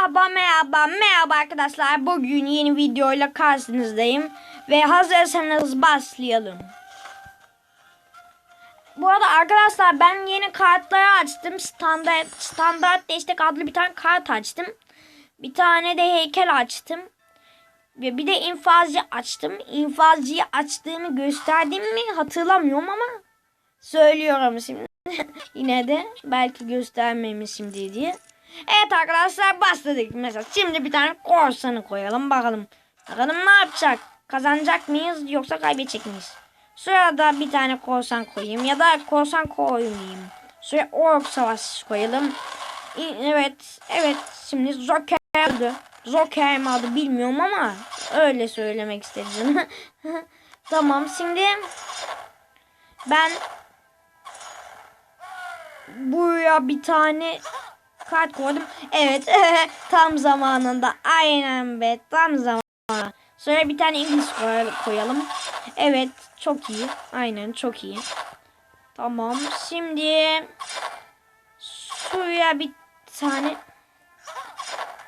Merhaba merhaba merhaba arkadaşlar. Bugün yeni videoyla karşınızdayım. Ve hazırsanız başlayalım. Bu arada arkadaşlar ben yeni kartları açtım. Standart, standart destek adlı bir tane kart açtım. Bir tane de heykel açtım. Ve bir de infazcı açtım. İnfazcıyı açtığımı gösterdim mi hatırlamıyorum ama söylüyorum şimdi. Yine de belki göstermemişimdir diye. Evet arkadaşlar başladık. Mesela şimdi bir tane korsanı koyalım bakalım. Bakalım ne yapacak? Kazanacak mıyız yoksa kaybedecek miyiz? Sırada bir tane korsan koyayım ya da korsan koymayayım. Şuraya ork savaş koyalım. Evet, evet. Şimdi Joker aldı. Joker mi aldı bilmiyorum ama öyle söylemek istedim. tamam şimdi ben buraya bir tane kart koydum. Evet tam zamanında aynen be tam zamanında. Sonra bir tane İngiliz koy- koyalım. Evet çok iyi. Aynen çok iyi. Tamam şimdi şuraya bir tane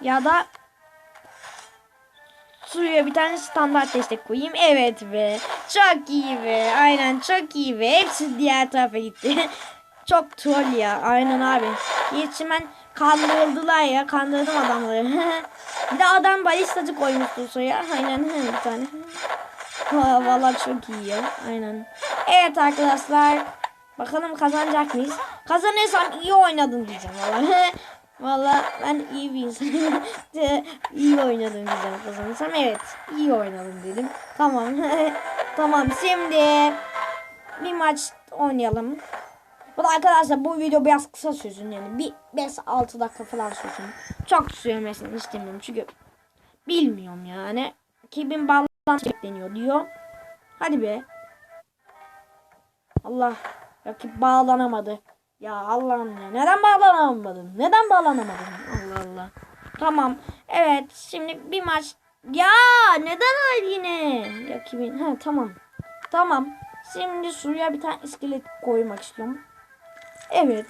ya da Suya bir tane standart destek koyayım. Evet be. Çok iyi be. Aynen çok iyi be. Hepsi diğer tarafa gitti. çok troll ya. Aynen abi. Geçimen kandırıldılar ya. Kandırdım adamları. bir de adam balistacı koymuştu suya. Aynen bir tane. Valla çok iyi ya. Aynen. Evet arkadaşlar. Bakalım kazanacak mıyız? Kazanırsam iyi oynadım diyeceğim valla. Valla ben iyi bir insanım. iyi oynadım diyeceğim kazanırsam. Evet iyi oynadım dedim. Tamam. tamam şimdi bir maç oynayalım. Bu da arkadaşlar bu video biraz kısa sürsün yani. Bir 5-6 dakika falan sürsün. Çok sürmesini istemiyorum çünkü bilmiyorum yani. 2000 bağlantı bekleniyor diyor. Hadi be. Allah rakip bağlanamadı. Ya Allah'ım ya. Neden bağlanamadın? Neden bağlanamadın? Allah Allah. Tamam. Evet. Şimdi bir maç. Ya neden öyle yine? Rakibin. Ha tamam. Tamam. Şimdi suya bir tane iskelet koymak istiyorum. Evet.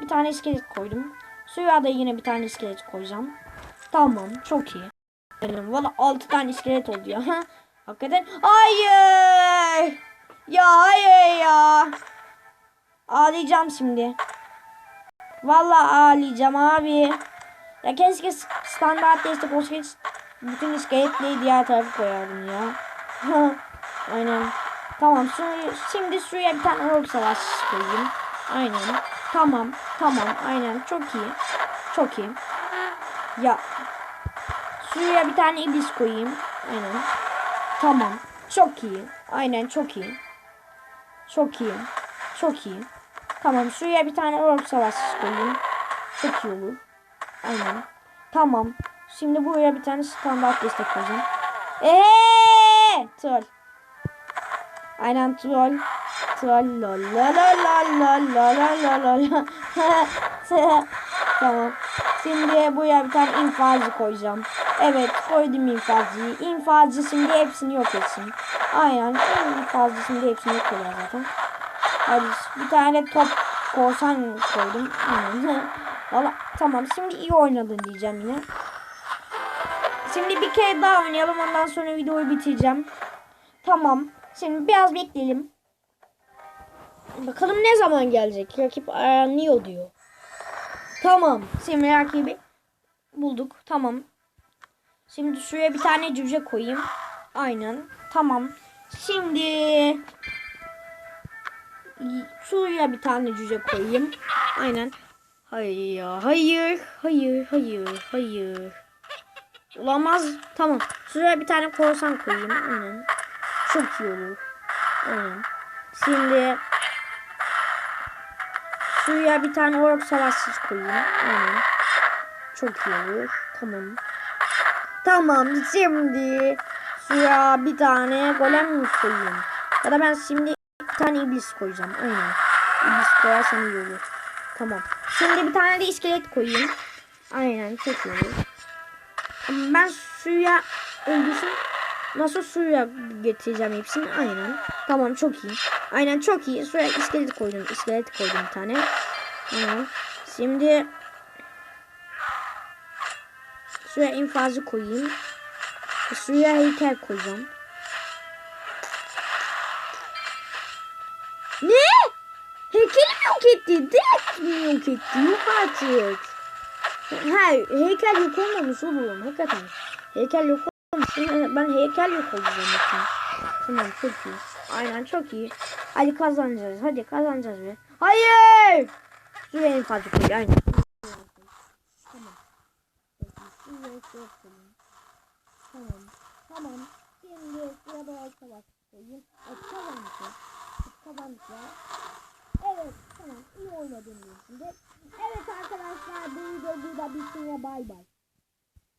Bir tane iskelet koydum. Suya da yine bir tane iskelet koyacağım. Tamam. Çok iyi. Valla 6 tane iskelet oldu ya. Hakikaten. Hayır. Ya hayır ya. Ağlayacağım şimdi. Vallahi ağlayacağım abi. Ya keşke standart destek olsaydı bütün iskeletleri diğer tarafa koyardım ya. Aynen. Tamam suyu, şimdi suya bir tane ork savaş koyayım. Aynen. Tamam. Tamam. Aynen. Çok iyi. Çok iyi. Ya. Suya bir tane iblis koyayım. Aynen. Tamam. Çok iyi. Aynen çok iyi. Çok iyi. Çok iyi. Tamam şuraya bir tane ork savaşçısı koyayım. Çok iyi olur. Aynen. Tamam. Şimdi buraya bir tane standart destek koyacağım. Eee troll. Aynen troll. La tamam. Şimdi buraya bir tane infazcı koyacağım. Evet koydum infazcıyı. İnfazcı şimdi hepsini yok etsin. Aynen. İnfazcı şimdi hepsini yok eder zaten. Hadi bir tane top korsan koydum. Valla tamam şimdi iyi oynadın diyeceğim yine. Şimdi bir kere daha oynayalım ondan sonra videoyu bitireceğim. Tamam. Şimdi biraz bekleyelim. Bakalım ne zaman gelecek. Rakip aranıyor diyor. Tamam. Şimdi rakibi bulduk. Tamam. Şimdi şuraya bir tane cüce koyayım. Aynen. Tamam. Şimdi şuraya bir tane cüce koyayım. Aynen. Hayır. Hayır. Hayır. Hayır. Hayır. Olamaz. Tamam. Şuraya bir tane korsan koyayım. Aynen. Çok iyi olur. Aynen. Şimdi şuraya bir tane ork savaşçı koyayım. Aynen. Çok iyi olur. Tamam. Tamam. Şimdi şuraya bir tane golem koyayım. Ya da ben şimdi bir tane iblis koyacağım. Aynen. İblis koyarsam iyi olur. Tamam. Şimdi bir tane de iskelet koyayım. Aynen çok iyi olur. Ben suya öldürsün. Nasıl suya getireceğim hepsini? Aynen. Tamam çok iyi. Aynen çok iyi. Suya iskelet koydum. İskelet koydum bir tane. Aynen. Şimdi Suya infazı koyayım. Suya heykel koyacağım. Ne? Heykeli mi yok etti? Direkt mi yok etti? Yok artık. Ha heykel yok olmamış oğlum. Hakikaten. Heykel yok olmamış. Ben heykel yok zannettim. Tamam çok iyi. Aynen çok iyi. Hadi kazanacağız. Hadi kazanacağız be. Hayır. Fazla koy. Aynen. Tamam. Tamam. Tamam. Şimdi sırada arkadaş koyayım. Kazanmışım. Kazanmışlar. Evet tamam iyi oynadığım için de. Evet arkadaşlar bu video burada bitsin ve bay bay.